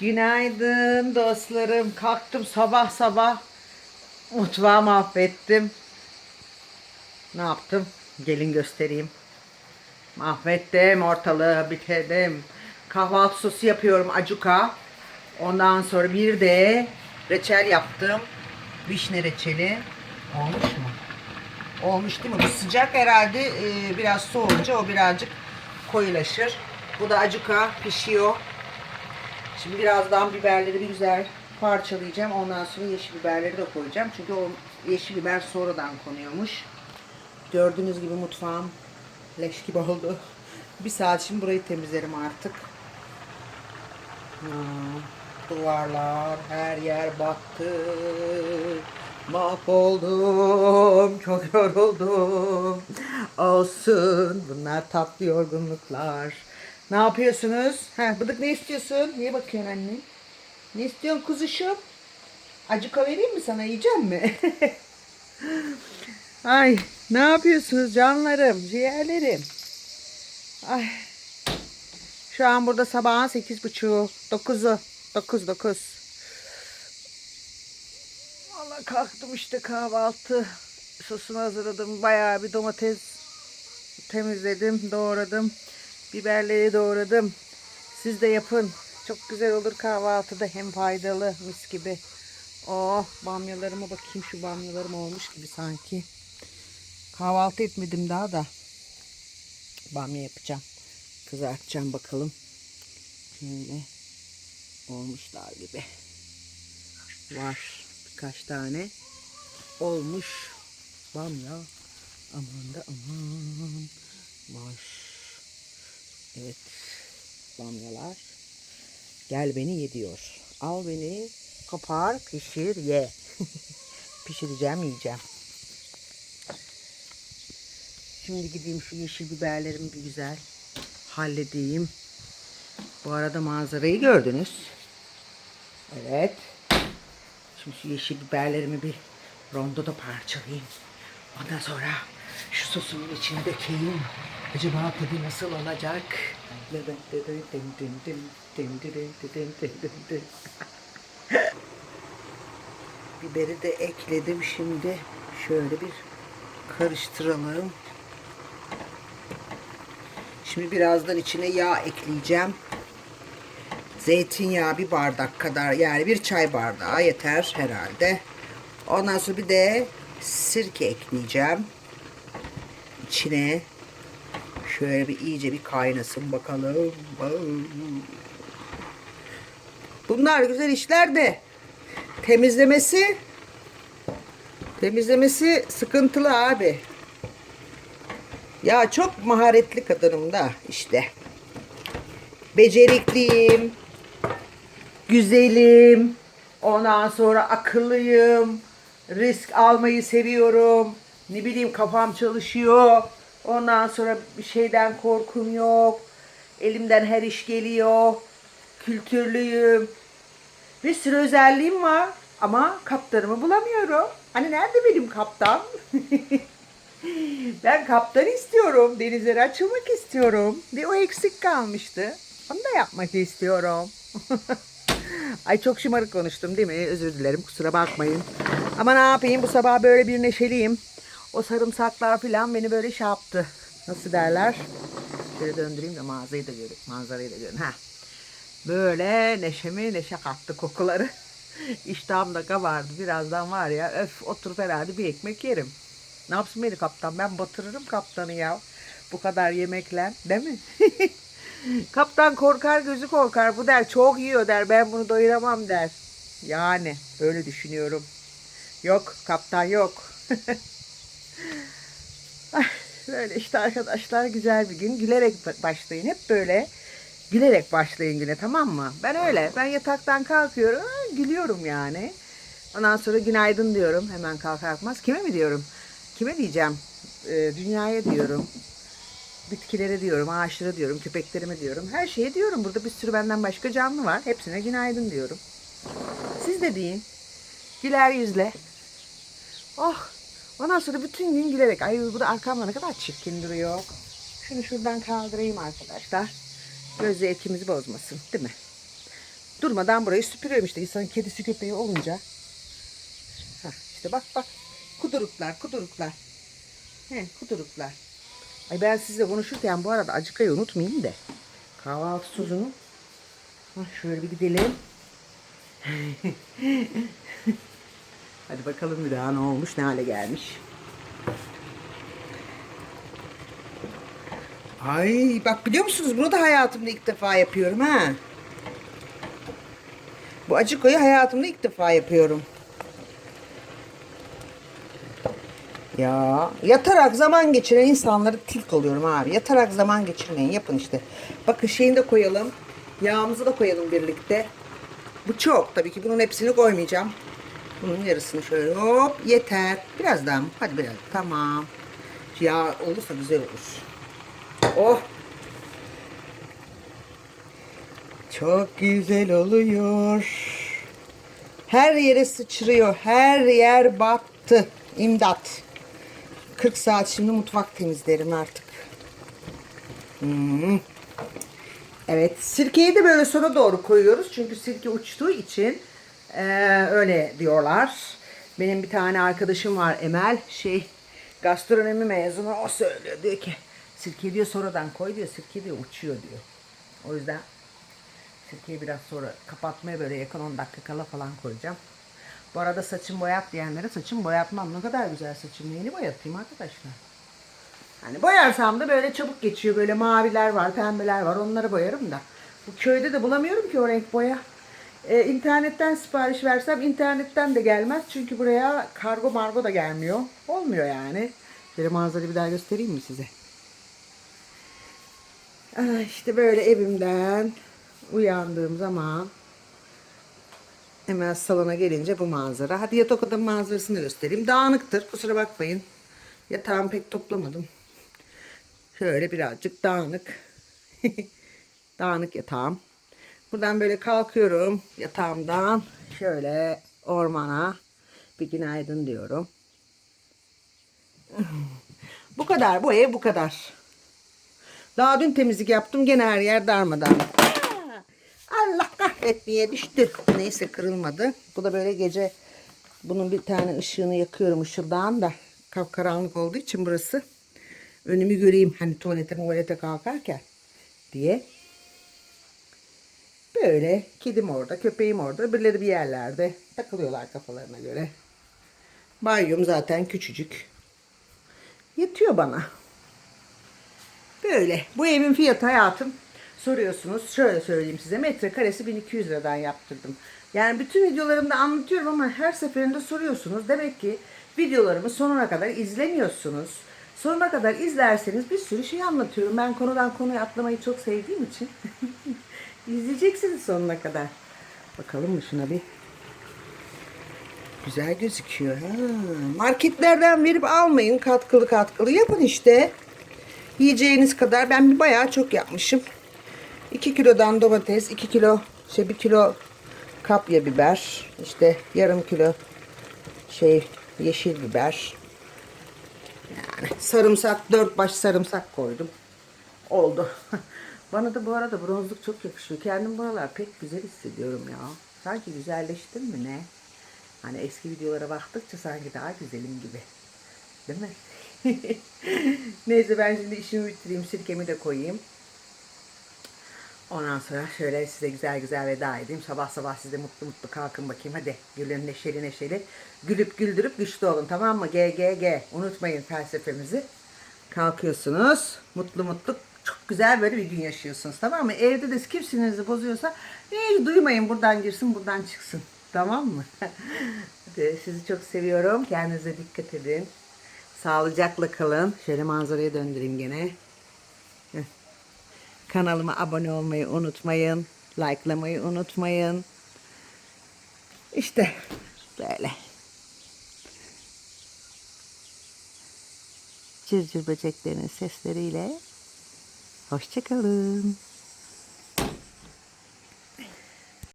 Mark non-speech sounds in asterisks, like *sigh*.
Günaydın dostlarım. Kalktım sabah sabah. Mutfağı mahvettim. Ne yaptım? Gelin göstereyim. Mahvettim ortalığı, bitirdim. Kahvaltı sosu yapıyorum acuka. Ondan sonra bir de reçel yaptım. Vişne reçeli. Olmuş mu? Olmuş değil mi? Bu sıcak herhalde e, biraz soğuyunca o birazcık koyulaşır. Bu da acuka pişiyor. Şimdi birazdan biberleri bir güzel parçalayacağım. Ondan sonra yeşil biberleri de koyacağım. Çünkü o yeşil biber sonradan konuyormuş. Gördüğünüz gibi mutfağım leş gibi oldu. Bir saat şimdi burayı temizlerim artık. Hmm, duvarlar, her yer battı. Mahvoldum, çok yoruldum. Olsun, bunlar tatlı yorgunluklar. Ne yapıyorsunuz? Ha, bıdık ne istiyorsun? Niye bakıyorsun anne? Ne istiyorsun kuzuşum? Acıka vereyim mi sana? Yiyecek mi? *laughs* Ay, ne yapıyorsunuz canlarım, ciğerlerim? Ay. Şu an burada sabahın sekiz buçuğu, dokuzu, dokuz, dokuz. Valla kalktım işte kahvaltı sosunu hazırladım. Bayağı bir domates temizledim, doğradım. Biberleri doğradım. Siz de yapın. Çok güzel olur kahvaltıda hem faydalı mis gibi. Oh bamyalarıma bakayım şu bamyalarım olmuş gibi sanki. Kahvaltı etmedim daha da. Bamya yapacağım. Kızartacağım bakalım. Şöyle olmuşlar gibi. Var birkaç tane. Olmuş. Bamya. Aman da aman. Var. Evet. Bamyalar. Gel beni ye diyor. Al beni kopar pişir ye. *laughs* Pişireceğim yiyeceğim. Şimdi gideyim şu yeşil biberlerimi bir güzel halledeyim. Bu arada manzarayı gördünüz. Evet. Şimdi şu yeşil biberlerimi bir rondoda parçalayayım. Ondan sonra şu sosumun içine dökeyim. Acaba tadı nasıl olacak? Biberi de ekledim şimdi. Şöyle bir karıştıralım. Şimdi birazdan içine yağ ekleyeceğim. Zeytinyağı bir bardak kadar yani bir çay bardağı yeter herhalde. Ondan sonra bir de sirke ekleyeceğim. İçine şöyle bir iyice bir kaynasın bakalım. Bunlar güzel işler de temizlemesi temizlemesi sıkıntılı abi. Ya çok maharetli kadınım da işte. Becerikliyim. Güzelim. Ondan sonra akıllıyım. Risk almayı seviyorum. Ne bileyim kafam çalışıyor. Ondan sonra bir şeyden korkum yok. Elimden her iş geliyor. Kültürlüyüm. Bir sürü özelliğim var. Ama kaptanımı bulamıyorum. Hani nerede benim kaptan? *laughs* Ben kaptan istiyorum. Denizlere açılmak istiyorum. Bir o eksik kalmıştı. Onu da yapmak istiyorum. *laughs* Ay çok şımarık konuştum değil mi? Özür dilerim kusura bakmayın. Ama ne yapayım bu sabah böyle bir neşeliyim. O sarımsaklar falan beni böyle şey yaptı. Nasıl derler? Şöyle döndüreyim de mağazayı da görün. Manzarayı da görün. Ha. Böyle neşemi neşe kattı kokuları. *laughs* İştahım da kabardı. Birazdan var ya öf oturup herhalde bir ekmek yerim. Ne yapsın beni kaptan? Ben batırırım kaptanı ya. Bu kadar yemekle. Değil mi? *laughs* kaptan korkar gözü korkar. Bu der çok yiyor der. Ben bunu doyuramam der. Yani öyle düşünüyorum. Yok kaptan yok. *laughs* *laughs* Böyle işte arkadaşlar güzel bir gün. Gülerek başlayın. Hep böyle gülerek başlayın güne tamam mı? Ben öyle. Ben yataktan kalkıyorum. Gülüyorum yani. Ondan sonra günaydın diyorum. Hemen kalkar kalkmaz. Kime mi diyorum? Kime diyeceğim? Ee, dünyaya diyorum. Bitkilere diyorum, ağaçlara diyorum, köpeklerime diyorum. Her şeye diyorum. Burada bir sürü benden başka canlı var. Hepsine günaydın diyorum. Siz de deyin. Güler yüzle. Oh. Ondan sonra bütün gün gülerek. Ay bu da arkamda ne kadar çirkin duruyor. Şunu şuradan kaldırayım arkadaşlar. Göz zevkimizi bozmasın. Değil mi? Durmadan burayı süpürüyorum işte. İnsanın kedisi köpeği olunca. Hah, işte bak bak. Kuduruklar kuduruklar. He, kuduruklar. Ay ben sizle konuşurken bu arada acıkayı unutmayayım da. Kahvaltı. Hah, şöyle bir gidelim. *laughs* Hadi bakalım bir daha ne olmuş, ne hale gelmiş. Ay bak biliyor musunuz bunu da hayatımda ilk defa yapıyorum ha. Bu acıkoyu hayatımda ilk defa yapıyorum. Ya yatarak zaman geçiren insanları tilk oluyorum abi. Yatarak zaman geçirmeyin yapın işte. Bakın şeyini de koyalım. Yağımızı da koyalım birlikte. Bu çok tabii ki bunun hepsini koymayacağım. Bunun yarısını şöyle hop yeter. Biraz daha mı? Hadi biraz. Tamam. Yağ olursa güzel olur. Oh. Çok güzel oluyor. Her yere sıçrıyor. Her yer battı. İmdat. 40 saat şimdi mutfak temizlerim artık. Hmm. Evet. Sirkeyi de böyle sona doğru koyuyoruz. Çünkü sirke uçtuğu için eee, öyle diyorlar. Benim bir tane arkadaşım var Emel. Şey gastronomi mezunu. O söylüyor. Diyor ki sirke diyor sonradan koy diyor. Sirke diyor uçuyor diyor. O yüzden sirkeyi biraz sonra kapatmaya böyle yakın 10 dakika kala falan koyacağım. Bu arada saçım boyat diyenlere saçım boyatmam. Ne kadar güzel saçım. Neyini boyatayım arkadaşlar? Hani boyarsam da böyle çabuk geçiyor. Böyle maviler var, pembeler var. Onları boyarım da. Bu köyde de bulamıyorum ki o renk boya. Ee, internetten sipariş versem internetten de gelmez. Çünkü buraya kargo margo da gelmiyor. Olmuyor yani. Böyle manzarayı bir daha göstereyim mi size? Ah, işte böyle evimden uyandığım zaman hemen salona gelince bu manzara. Hadi yatak odam manzarasını göstereyim. Dağınıktır. Kusura bakmayın. Yatağımı pek toplamadım. Şöyle birazcık dağınık. *laughs* dağınık yatağım. Buradan böyle kalkıyorum yatağımdan. Şöyle ormana bir günaydın diyorum. bu kadar. Bu ev bu kadar. Daha dün temizlik yaptım. Gene her yer darmadan. Allah kahretmeye düştü. Neyse kırılmadı. Bu da böyle gece bunun bir tane ışığını yakıyorum ışıldağın da kapkaranlık olduğu için burası. Önümü göreyim hani tuvalete tuvalete kalkarken diye. Böyle kedim orada, köpeğim orada, birileri bir yerlerde takılıyorlar kafalarına göre. Banyom zaten küçücük. Yetiyor bana. Böyle. Bu evin fiyatı hayatım soruyorsunuz. Şöyle söyleyeyim size. Metrekaresi 1200 liradan yaptırdım. Yani bütün videolarımda anlatıyorum ama her seferinde soruyorsunuz. Demek ki videolarımı sonuna kadar izlemiyorsunuz. Sonuna kadar izlerseniz bir sürü şey anlatıyorum. Ben konudan konuya atlamayı çok sevdiğim için. *laughs* İzleyeceksiniz sonuna kadar. Bakalım mı şuna bir. Güzel gözüküyor. Ha. Marketlerden verip almayın katkılı katkılı. Yapın işte. Yiyeceğiniz kadar. Ben bir bayağı çok yapmışım. 2 kilodan domates, 2 kilo, şey 1 kilo kapya biber, işte yarım kilo şey yeşil biber. Yani sarımsak, dört baş sarımsak koydum. Oldu. *laughs* Bana da bu arada bronzluk çok yakışıyor. Kendim buralar pek güzel hissediyorum ya. Sanki güzelleştim mi ne? Hani eski videolara baktıkça sanki daha güzelim gibi. Değil mi? *laughs* Neyse ben şimdi işimi bitireyim. Sirkemi de koyayım. Ondan sonra şöyle size güzel güzel veda edeyim. Sabah sabah size mutlu mutlu kalkın bakayım. Hadi gülün neşeli neşeli. Gülüp güldürüp güçlü olun tamam mı? G G G. Unutmayın felsefemizi. Kalkıyorsunuz. Mutlu mutlu çok güzel böyle bir gün yaşıyorsunuz tamam mı? Evde de kim sinirinizi bozuyorsa hiç duymayın buradan girsin buradan çıksın. Tamam mı? *laughs* Sizi çok seviyorum. Kendinize dikkat edin. Sağlıcakla kalın. Şöyle manzaraya döndüreyim gene. Kanalıma abone olmayı unutmayın. Likelamayı unutmayın. İşte böyle. Cırcır böceklerin sesleriyle hoşçakalın.